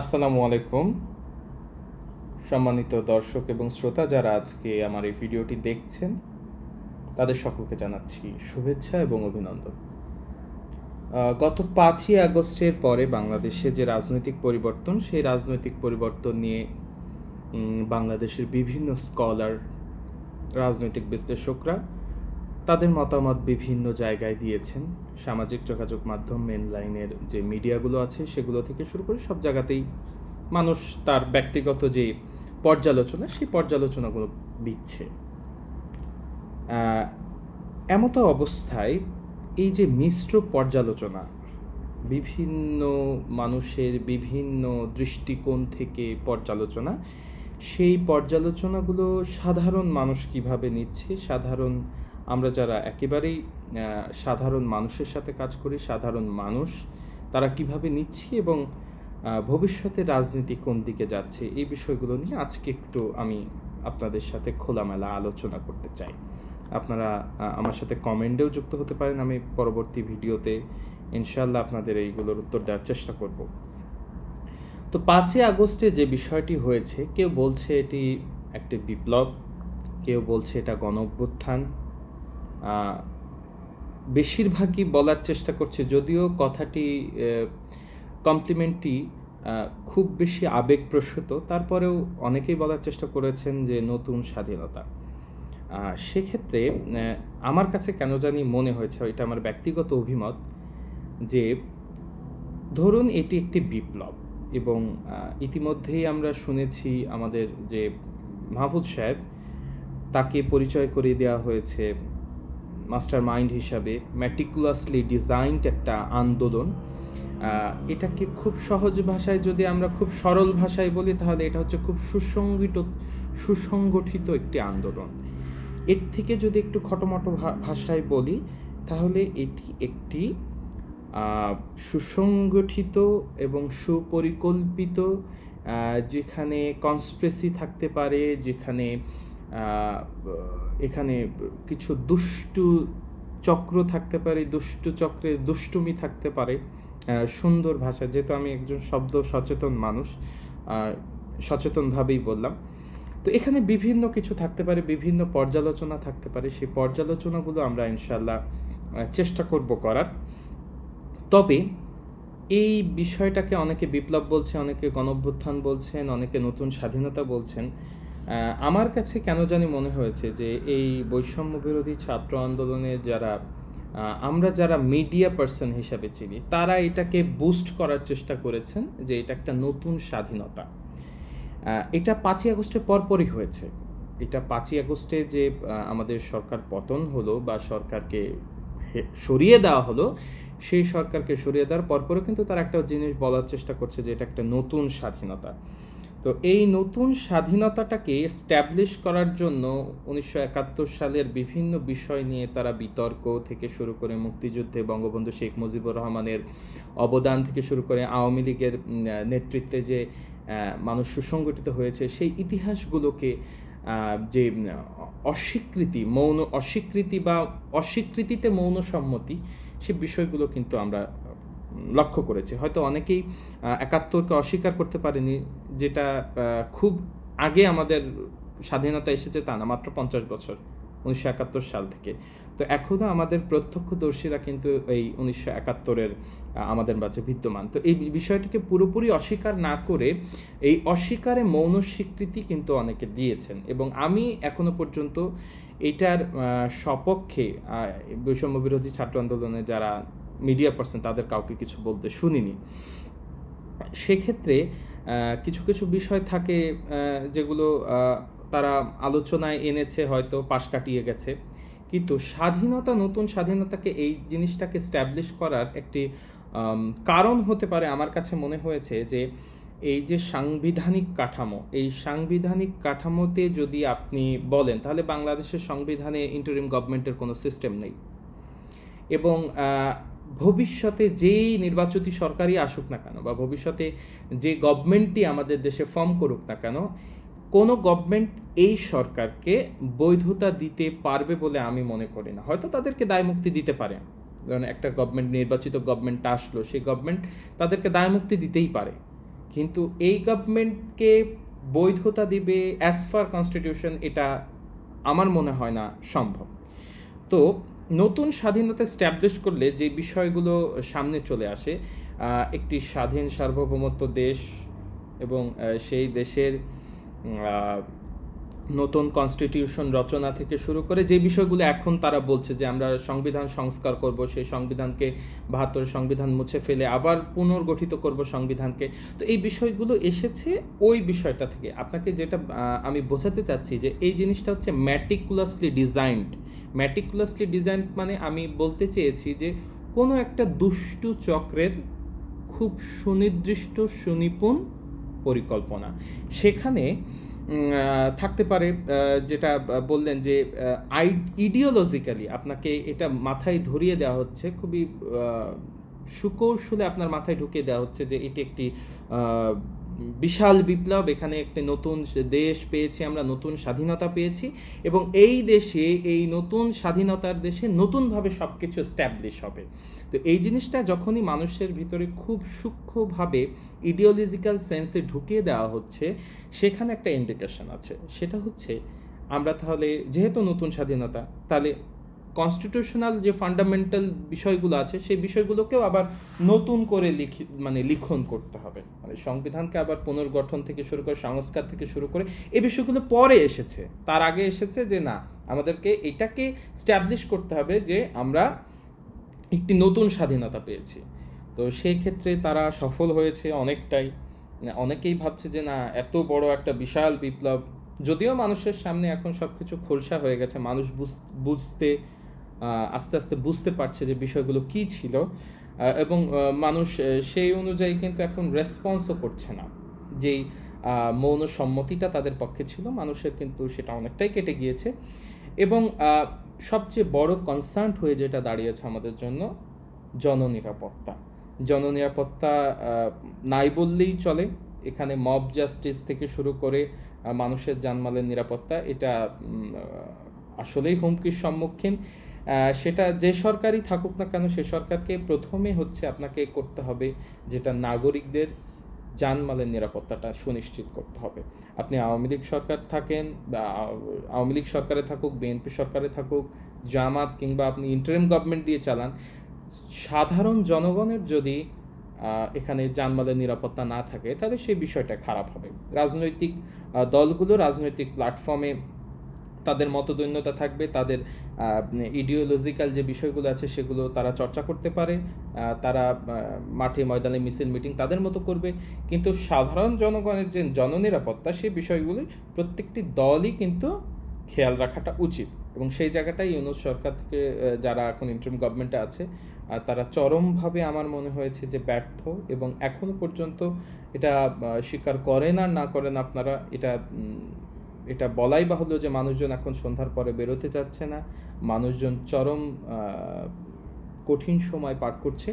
আসসালামু আলাইকুম। সম্মানিত দর্শক এবং শ্রোতা যারা আজকে আমার এই ভিডিওটি দেখছেন, তাদের সকলকে জানাচ্ছি শুভেচ্ছা এবং অভিনন্দন। গত পাঁচই আগস্টের পরে বাংলাদেশে যে রাজনৈতিক পরিবর্তন, সেই রাজনৈতিক পরিবর্তন নিয়ে বাংলাদেশের বিভিন্ন স্কলার, রাজনৈতিক বিশ্লেষকরা তাদের মতামত বিভিন্ন জায়গায় দিয়েছেন। সামাজিক যোগাযোগ মাধ্যম মেন লাইনের যে মিডিয়াগুলো আছে, সেগুলো থেকে শুরু করে সব জায়গাতেই মানুষ তার ব্যক্তিগত যে পর্যালোচনা, সেই পর্যালোচনাগুলো দিচ্ছে। এমতো অবস্থায় এই যে মিশ্র পর্যালোচনা, বিভিন্ন মানুষের বিভিন্ন দৃষ্টিকোণ থেকে পর্যালোচনা, সেই পর্যালোচনাগুলো সাধারণ মানুষ কীভাবে নিচ্ছে? সাধারণ আমরা যারা একেবারেই সাধারণ মানুষের সাথে কাজ করি, সাধারণ মানুষ, তারা কীভাবে নিচ্ছে এবং ভবিষ্যতে রাজনীতি কোন দিকে যাচ্ছে, এই বিষয়গুলো নিয়ে আজকে একটু আমি আপনাদের সাথে খোলামেলা আলোচনা করতে চাই। আপনারা আমার সাথে কমেন্টেও যুক্ত হতে পারেন, আমি পরবর্তী ভিডিওতে ইনশাল্লাহ আপনাদের এইগুলোর উত্তর দেওয়ার চেষ্টা করব। তো পাঁচই আগস্টে যে বিষয়টি হয়েছে, কেউ বলছে এটি একটি বিপ্লব, কেউ বলছে এটা গণ বেশিরভাগই বলার চেষ্টা করছে, যদিও কথাটি কমপ্লিমেন্টটি খুব বেশি আবেগপ্রসূত। তারপরেও অনেকেই বলার চেষ্টা করেছেন যে নতুন স্বাধীনতা। সেক্ষেত্রে আমার কাছে কেন জানি মনে হয়েছে, এটা আমার ব্যক্তিগত অভিমত, যে ধরুন এটি একটি বিপ্লব এবং ইতিমধ্যেই আমরা শুনেছি আমাদের যে মাহফুজ সাহেব, তাকে পরিচয় করিয়ে দেওয়া হয়েছে। মাস্টার মাইন্ড হিসাবে ম্যাটিকুলাসলি ডিজাইনড একটা আন্দোলন। এটাকে খুব সহজ ভাষায় যদি আমরা খুব সরল ভাষায় বলি, তাহলে এটা হচ্ছে খুব সুসংগঠিত সুসংগঠিত একটি আন্দোলন। এর থেকে যদি একটু খটোমটো ভাষায় বলি, তাহলে এটি একটি সুসংগঠিত এবং সুপরিকল্পিত যেখানে কনস্প্রেসি থাকতে পারে, যেখানে এখানে কিছু দুষ্টু চক্র থাকতে পারে, দুষ্টু চক্রে দুষ্টুমি থাকতে পারে সুন্দর ভাষা যেহেতু আমি একজন শব্দ সচেতন মানুষ সচেতনভাবেই বললাম। তো এখানে বিভিন্ন কিছু থাকতে পারে, বিভিন্ন পর্যালোচনা থাকতে পারে, সেই পর্যালোচনাগুলো আমরা ইনশাল্লাহ চেষ্টা করব করার। তবে এই বিষয়টাকে অনেকে বিপ্লব বলছে, অনেকে গণঅভ্যুত্থান বলছেন, অনেকে নতুন স্বাধীনতা বলছেন আমার কাছে কেন জানি মনে হয়েছে যে এই বৈষম্য বিরোধী ছাত্র আন্দোলনে যারা আমরা যারা মিডিয়া পার্সন হিসাবে চিনি, তারা এটাকে বুস্ট করার চেষ্টা করেছেন যে এটা একটা নতুন স্বাধীনতা। এটা পাঁচই আগস্টের পরপরই হয়েছে। এটা পাঁচই আগস্টে যে আমাদের সরকার পতন হলো বা সরকারকে সরিয়ে দেওয়া হলো, সেই সরকারকে সরিয়ে দেওয়ার পরপরও কিন্তু তারা একটা জিনিস বলার চেষ্টা করছে যে এটা একটা নতুন স্বাধীনতা। তো এই নতুন স্বাধীনতাটাকে স্ট্যাবলিশ করার জন্য উনিশশো একাত্তর সালের বিভিন্ন বিষয় নিয়ে তারা বিতর্ক থেকে শুরু করে মুক্তিযুদ্ধে বঙ্গবন্ধু শেখ মুজিবুর রহমানের অবদান থেকে শুরু করে আওয়ামী লীগের নেতৃত্বে যে মানুষ সুসংগঠিত হয়েছে, সেই ইতিহাসগুলোকে যে অস্বীকৃতি, মৌন অস্বীকৃতি বা অস্বীকৃতিতে মৌন সম্মতি সে বিষয়গুলো কিন্তু আমরা লক্ষ্য করেছি। হয়তো অনেকেই একাত্তরকে অস্বীকার করতে পারেনি যেটা খুব আগে আমাদের স্বাধীনতা এসেছে তা না, মাত্র পঞ্চাশ বছর, উনিশশো একাত্তর সাল থেকে। তো এখনও আমাদের প্রত্যক্ষদর্শীরা কিন্তু এই উনিশশো একাত্তরের আমাদের মাঝে বিদ্যমান। তো এই বিষয়টিকে পুরোপুরি অস্বীকার না করে, এই অস্বীকারে মৌন স্বীকৃতি কিন্তু অনেকে দিয়েছেন। এবং আমি এখনও পর্যন্ত এটার সপক্ষে বৈষম্য বিরোধী ছাত্র আন্দোলনে যারা মিডিয়া পার্সন তাদের কাউকে কিছু বলতে শুনিনি। সেক্ষেত্রে কিছু কিছু বিষয় থাকে যেগুলো তারা আলোচনায় এনেছে, হয়তো পাশ কাটিয়ে গেছে। কিন্তু স্বাধীনতা, নতুন স্বাধীনতাকে এই জিনিসটাকে স্ট্যাবলিশ করার একটি কারণ হতে পারে আমার কাছে মনে হয়েছে যে, এই যে সাংবিধানিক কাঠামো, এই সাংবিধানিক কাঠামোতে যদি আপনি বলেন, তাহলে বাংলাদেশের সংবিধানে ইন্টারিম গভর্নমেন্টের কোনো সিস্টেম নেই। এবং ভবিষ্যতে যেই নির্বাচিত সরকারই আসুক না কেন বা ভবিষ্যতে যে গভর্নমেন্টটি আমাদের দেশে ফর্ম করুক না কেন, কোনো গভর্নমেন্ট এই সরকারকে বৈধতা দিতে পারবে বলে আমি মনে করি না। হয়তো তাদেরকে দায়মুক্তি দিতে পারে। ধরেন একটা গভর্নমেন্ট নির্বাচিত গভর্নমেন্ট আসলো, সেই গভর্নমেন্ট তাদেরকে দায়মুক্তি দিতেই পারে। কিন্তু এই গভর্নমেন্টকে বৈধতা দিবে অ্যাজ ফার কনস্টিটিউশন এটা আমার মনে হয় না সম্ভব। তো নতুন স্বাধীনতা স্ট্যাবলিশ করলে যে বিষয়গুলো সামনে চলে আসে একটি স্বাধীন সার্বভৌমত্ব দেশ এবং সেই দেশের নতুন কনস্টিটিউশন রচনা থেকে শুরু করে যে বিষয়গুলো এখন তারা বলছে যে আমরা সংবিধান সংস্কার করব, সেই সংবিধানকে বাহাত্তর সংবিধান মুছে ফেলে আবার পুনর্গঠিত করব সংবিধানকে। তো এই বিষয়গুলো এসেছে ওই বিষয়টা থেকে। আপনাকে যেটা আমি বোঝাতে চাচ্ছি যে এই জিনিসটা হচ্ছে ম্যাটিকুলাসলি ডিজাইনড ম্যাটিকুলাসলি ডিজাইন মানে আমি বলতে চেয়েছি যে কোনো একটা দুষ্টু চক্রের খুব সুনির্দিষ্ট সুনিপুণ পরিকল্পনা। সেখানে থাকতে পারে যেটা বললেন যে আই ইডিওলজিক্যালি আপনাকে এটা মাথায় ধরিয়ে দেওয়া হচ্ছে, খুবই সুকৌশলে আপনার মাথায় ঢুকিয়ে দেওয়া হচ্ছে যে, এটি একটি বিশাল বিপ্লব, এখানে একটি নতুন দেশ পেয়েছি আমরা, নতুন স্বাধীনতা পেয়েছি এবং এই দেশে, এই নতুন স্বাধীনতার দেশে নতুনভাবে সব কিছু স্ট্যাবলিশ হবে। তো এই জিনিসটা যখনই মানুষের ভিতরে খুব সূক্ষ্মভাবে ইডিওলজিক্যাল সেন্সে ঢুকিয়ে দেওয়া হচ্ছে, সেখানে একটা ইন্ডিকেশন আছে। সেটা হচ্ছে, আমরা তাহলে যেহেতু নতুন স্বাধীনতা, তাহলে কনস্টিটিউশনাল যে ফান্ডামেন্টাল বিষয়গুলো আছে, সেই বিষয়গুলোকেও আবার নতুন করে লিখি মানে লিখন করতে হবে। মানে সংবিধানকে আবার পুনর্গঠন থেকে শুরু করে, সংস্কার থেকে শুরু করে, এই বিষয়গুলো পরে এসেছে। তার আগে এসেছে যে, না, আমাদেরকে এটাকে স্ট্যাবলিশ করতে হবে যে, আমরা একটি নতুন স্বাধীনতা পেয়েছি। তো সেই ক্ষেত্রে তারা সফল হয়েছে অনেকটাই। অনেকেই ভাবছে যে, না, এত বড় একটা বিশাল বিপ্লব। যদিও মানুষের সামনে এখন সব কিছু খোলসা হয়ে গেছে, মানুষ বুঝ- বুঝতে আস্তে আস্তে বুঝতে পারছে যে বিষয়গুলো কী ছিল। এবং মানুষ সেই অনুযায়ী কিন্তু এখন রেসপন্সও করছে না। যেই মৌন সম্মতিটা তাদের পক্ষে ছিল, মানুষের কিন্তু সেটা অনেকটাই কেটে গিয়েছে। এবং সবচেয়ে বড় কনসার্ন হয়ে যেটা দাঁড়িয়েছে আমাদের জন্য, জননিরাপত্তা। জননিরাপত্তা নাই বললেই চলে। এখানে মব জাস্টিস থেকে শুরু করে মানুষের জানমালের নিরাপত্তা, এটা আসলেই হুমকির সম্মুখীন। সেটা যে সরকারই থাকুক না কেন, সে সরকারকে প্রথমে হচ্ছে আপনাকে করতে হবে যেটা নাগরিকদের জানমালের নিরাপত্তাটা সুনিশ্চিত করতে হবে। আপনি আওয়ামী লীগ সরকার থাকেন বা আওয়ামী লীগ সরকারে থাকুক, বিএনপি সরকারে থাকুক, জামাত কিংবা আপনি ইন্টারিম গভর্নমেন্ট দিয়ে চালান, সাধারণ জনগণের যদি এখানে জানমালের নিরাপত্তা না থাকে, তাহলে সেই বিষয়টা খারাপ হবে। রাজনৈতিক দলগুলো রাজনৈতিক প্ল্যাটফর্মে তাদের মতদৈন্যতা থাকবে, তাদের ইডিওলজিক্যাল যে বিষয়গুলো আছে সেগুলো তারা চর্চা করতে পারে তারা মাঠে ময়দানে মিছিল, মিটিং তাদের মতো করবে। কিন্তু সাধারণ জনগণের যে জননিরাপত্তা, সেই বিষয়গুলি প্রত্যেকটি দলই কিন্তু খেয়াল রাখাটা উচিত। এবং সেই জায়গাটাই ইউনুস সরকার থেকে যারা এখন ইন্টারিম গভর্নমেন্টে আছে তারা চরমভাবে আমার মনে হয়েছে যে ব্যর্থ এবং এখনও পর্যন্ত এটা স্বীকার করেন আর না করেন আপনারা, এটা এটা বলাই বাহুল্য যে মানুষজন এখন সন্ধ্যার পরে বেরোতে চাচ্ছে না। মানুষজন চরম কঠিন সময় পার করছে।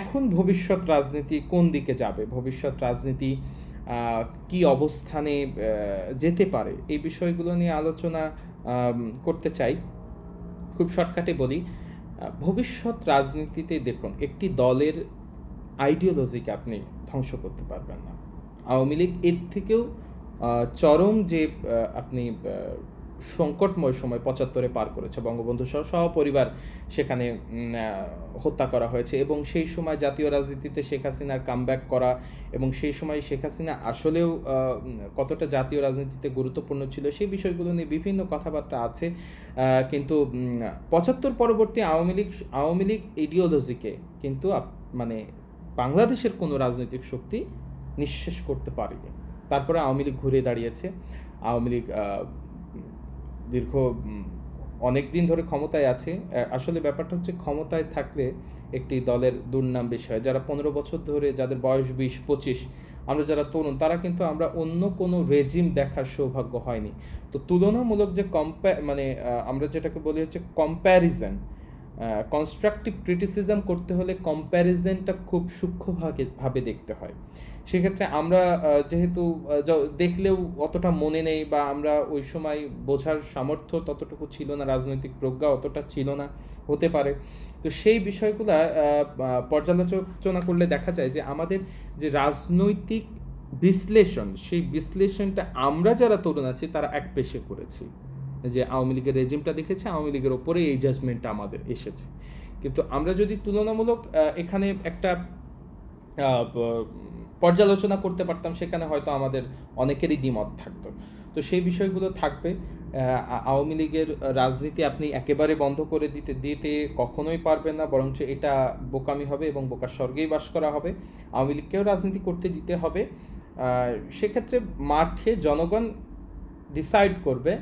এখন ভবিষ্যৎ রাজনীতি কোন দিকে যাবে? ভবিষ্যৎ রাজনীতি কি অবস্থানে যেতে পারে? এই বিষয়গুলো নিয়ে আলোচনা করতে চাই। খুব শর্টকাটে বলি ভবিষ্যৎ রাজনীতিতে দেখুন, একটি দলের আইডিওলজিকে আপনি ধ্বংস করতে পারবেন না। আওয়ামী লীগ এর থেকেও চরম যে আপনি সংকটময় সময় পঁচাত্তরে পার করেছে বঙ্গবন্ধু সহ সহপরিবার সেখানে হত্যা করা হয়েছে এবং সেই সময় জাতীয় রাজনীতিতে শেখ হাসিনার কামব্যাক করা এবং সেই সময় শেখ হাসিনা আসলেও কতটা জাতীয় রাজনীতিতে গুরুত্বপূর্ণ ছিল সেই বিষয়গুলো নিয়ে বিভিন্ন কথাবার্তা আছে। কিন্তু পঁচাত্তর পরবর্তী আওয়ামী লীগ আওয়ামী লীগ ইডিওলজিকে কিন্তু মানে বাংলাদেশের কোনো রাজনৈতিক শক্তি নিঃশেষ করতে পারেনি। তারপরে আওয়ামী লীগ ঘুরে দাঁড়িয়েছে। আওয়ামী লীগ দীর্ঘ অনেক দিন ধরে ক্ষমতায় আছে। আসলে ব্যাপারটা হচ্ছে ক্ষমতায় থাকলে একটি দলের দুর্নাম বিষয় যারা পনেরো বছর ধরে, যাদের বয়স বিশ, পঁচিশ, আমরা যারা তরুণ, তারা কিন্তু আমরা অন্য কোনো রেজিম দেখার সৌভাগ্য হয়নি। তো তুলনামূলক যে কম্পা মানে আমরা যেটাকে বলি হচ্ছে কম্প্যারিজন কনস্ট্রাকটিভ ক্রিটিসিজম করতে হলে কম্প্যারিজনটা খুব সূক্ষ্মভাবে ভাবে দেখতে হয়। সেক্ষেত্রে আমরা যেহেতু দেখলেও অতটা মনে নেই বা আমরা ওই সময় বোঝার সামর্থ্য ততটুকু ছিল না, রাজনৈতিক প্রজ্ঞা অতটা ছিল না, হতে পারে। তো সেই বিষয়গুলা পর্যালোচনা করলে দেখা যায় যে আমাদের যে রাজনৈতিক বিশ্লেষণ, সেই বিশ্লেষণটা আমরা যারা তরুণ আছি, তারা এক পেশে করেছি। যে আওয়ামী লীগের রেজিমটা দেখেছে, আওয়ামী লীগের ওপরে এই জাজমেন্টটা আমাদের এসেছে। কিন্তু আমরা যদি তুলনামূলক এখানে একটা পর্যালোচনা করতে পারতাম, সেখানে হয়তো আমাদের অনেকেরই দ্বিমত থাকতো। তো সেই বিষয়গুলো থাকবে। আওয়ামী লীগের রাজনীতি আপনি একেবারে বন্ধ করে দিতে দিতে কখনোই পারবেন না, বরঞ্চ এটা বোকামি হবে এবং বোকার স্বর্গেই বাস করা হবে। আওয়ামী লীগকেও রাজনীতি করতে দিতে হবে। সেক্ষেত্রে মাঠে জনগণ ডিসাইড করবে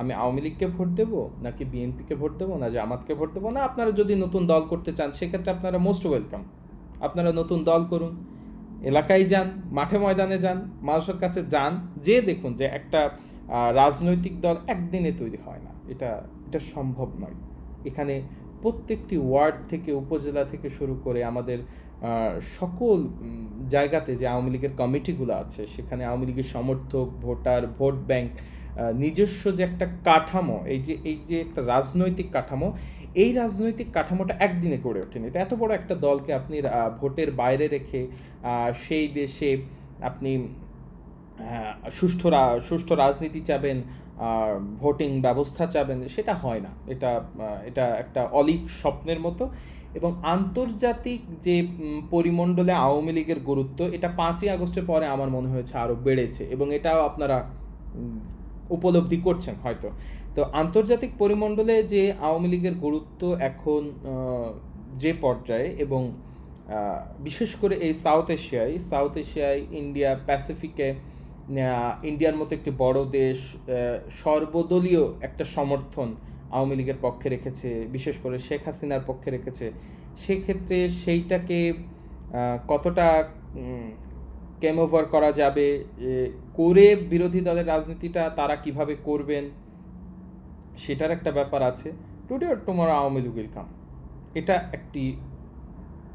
আমি আওয়ামী লীগকে ভোট দেবো নাকি বিএনপিকে ভোট দেবো, না জামাতকে ভোট দেবো? না, আপনারা যদি নতুন দল করতে চান, সেক্ষেত্রে আপনারা মোস্ট ওয়েলকাম আপনারা নতুন দল করুন, এলাকায় যান, মাঠে ময়দানে যান, মানুষের কাছে যান, যে দেখুন যে একটা রাজনৈতিক দল একদিনে তৈরি হয় না। এটা এটা সম্ভব নয়। এখানে প্রত্যেকটি ওয়ার্ড থেকে, উপজেলা থেকে শুরু করে আমাদের সকল জায়গাতে যে আওয়ামী লীগের কমিটিগুলো আছে, সেখানে আওয়ামী লীগের সমর্থক, ভোটার, ভোট ব্যাংক নিজস্ব যে একটা কাঠামো, এই যে এই যে একটা রাজনৈতিক কাঠামো, এই রাজনৈতিক কাঠামোটা একদিনে গড়ে ওঠেনি। তো এত বড় একটা দলকে আপনি ভোটের বাইরে রেখে সেই দেশে আপনি সুষ্ঠু সুষ্ঠু রাজনীতি চাবেন ভোটিং ব্যবস্থা চাবেন, সেটা হয় না। এটা এটা একটা অলিক স্বপ্নের মতো। এবং আন্তর্জাতিক যে পরিমণ্ডলে আওয়ামী লীগের গুরুত্ব, এটা পাঁচই আগস্টের পরে আমার মনে হয়েছে আরও বেড়েছে। এবং এটাও আপনারা উপলব্ধি করছেন হয়তো। তো আন্তর্জাতিক পরিমণ্ডলে যে আওয়ামী লীগের গুরুত্ব এখন যে পর্যায়ে এবং বিশেষ করে এই সাউথ এশিয়ায় সাউথ এশিয়ায় ইন্ডিয়া প্যাসিফিকে ইন্ডিয়ার মতো একটি বড় দেশ সর্বদলীয় একটা সমর্থন আওয়ামী লীগের পক্ষে রেখেছে, বিশেষ করে শেখ হাসিনার পক্ষে রেখেছে, সেক্ষেত্রে সেইটাকে কতটা কেম ওভার করা যাবে করে বিরোধী দলের রাজনীতিটা তারা কীভাবে করবেন, সেটার একটা ব্যাপার আছে। Today or tomorrow Awami League come এটা একটি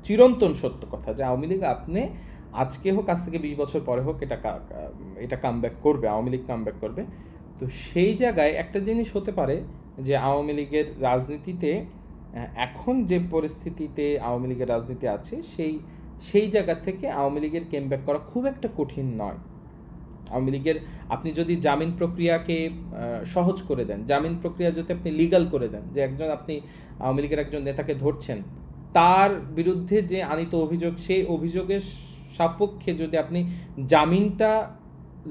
চিরন্তন সত্য কথা যে আওয়ামী লীগ আপনি আজকে হোক, আজ থেকে বিশ বছর পরে হোক, এটা এটা কামব্যাক করবে, আওয়ামী লীগ কামব্যাক করবে। তো সেই জায়গায় একটা জিনিস হতে পারে যে আওয়ামী লীগের রাজনীতিতে এখন যে পরিস্থিতিতে আওয়ামী লীগের রাজনীতি আছে, সেই সেই জায়গা থেকে আওয়ামী লীগের কেমব্যাক করা খুব একটা কঠিন নয়। আওয়ামী লীগের, আপনি যদি জামিন প্রক্রিয়াকে সহজ করে দেন, জামিন প্রক্রিয়া যদি আপনি লিগাল করে দেন, যে একজন আপনি আওয়ামী লীগের একজন নেতাকে ধরছেন, তার বিরুদ্ধে যে আনিত অভিযোগ, সেই অভিযোগের সাপক্ষে যদি আপনি জামিনটা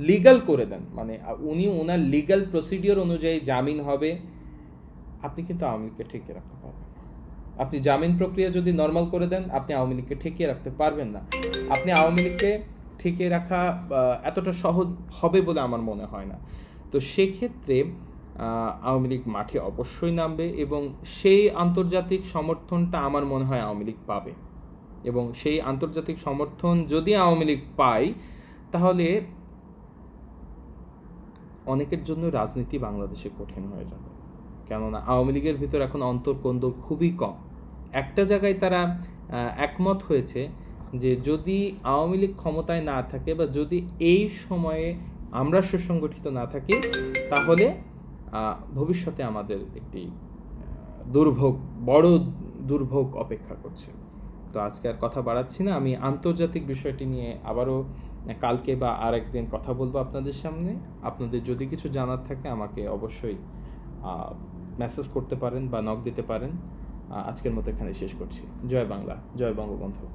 লিগাল করে দেন মানে উনি ওনার লিগাল প্রসিডিওর অনুযায়ী জামিন হবে, আপনি কিন্তু আওয়ামী লীগকে ঠেকিয়ে রাখতে পারবেন আপনি জামিন প্রক্রিয়া যদি নর্মাল করে দেন, আপনি আওয়ামী লীগকে ঠেকিয়ে রাখতে পারবেন না। আপনি আওয়ামী লীগকে ঠেকিয়ে রাখা এতটা সহজ হবে বলে আমার মনে হয় না। তো সেক্ষেত্রে আওয়ামী লীগ মাঠে অবশ্যই নামবে এবং সেই আন্তর্জাতিক সমর্থনটা আমার মনে হয় আওয়ামী লীগ পাবে। এবং সেই আন্তর্জাতিক সমর্থন যদি আওয়ামী লীগ পায়, তাহলে অনেকের জন্য রাজনীতি বাংলাদেশে কঠিন হয়ে যাবে। কেননা আওয়ামী লীগের ভিতর এখন অন্তর্কন্দল খুবই কম। একটা জায়গায় তারা একমত হয়েছে যে যদি আওয়ামী লীগ ক্ষমতায় না থাকে বা যদি এই সময়ে আমরা সুসংগঠিত না থাকি, তাহলে ভবিষ্যতে আমাদের একটি দুর্ভোগ, বড় দুর্ভোগ অপেক্ষা করছে। তো আজকে আর কথা বাড়াচ্ছি না। আমি আন্তর্জাতিক বিষয়টি নিয়ে আবারও কালকে বা আর একদিন কথা বলব আপনাদের সামনে। আপনাদের যদি কিছু জানার থাকে, আমাকে অবশ্যই মেসেজ করতে পারেন বা নক দিতে পারেন। আজকের মতো এখানে শেষ করছি। জয় বাংলা, জয় বঙ্গবন্ধু।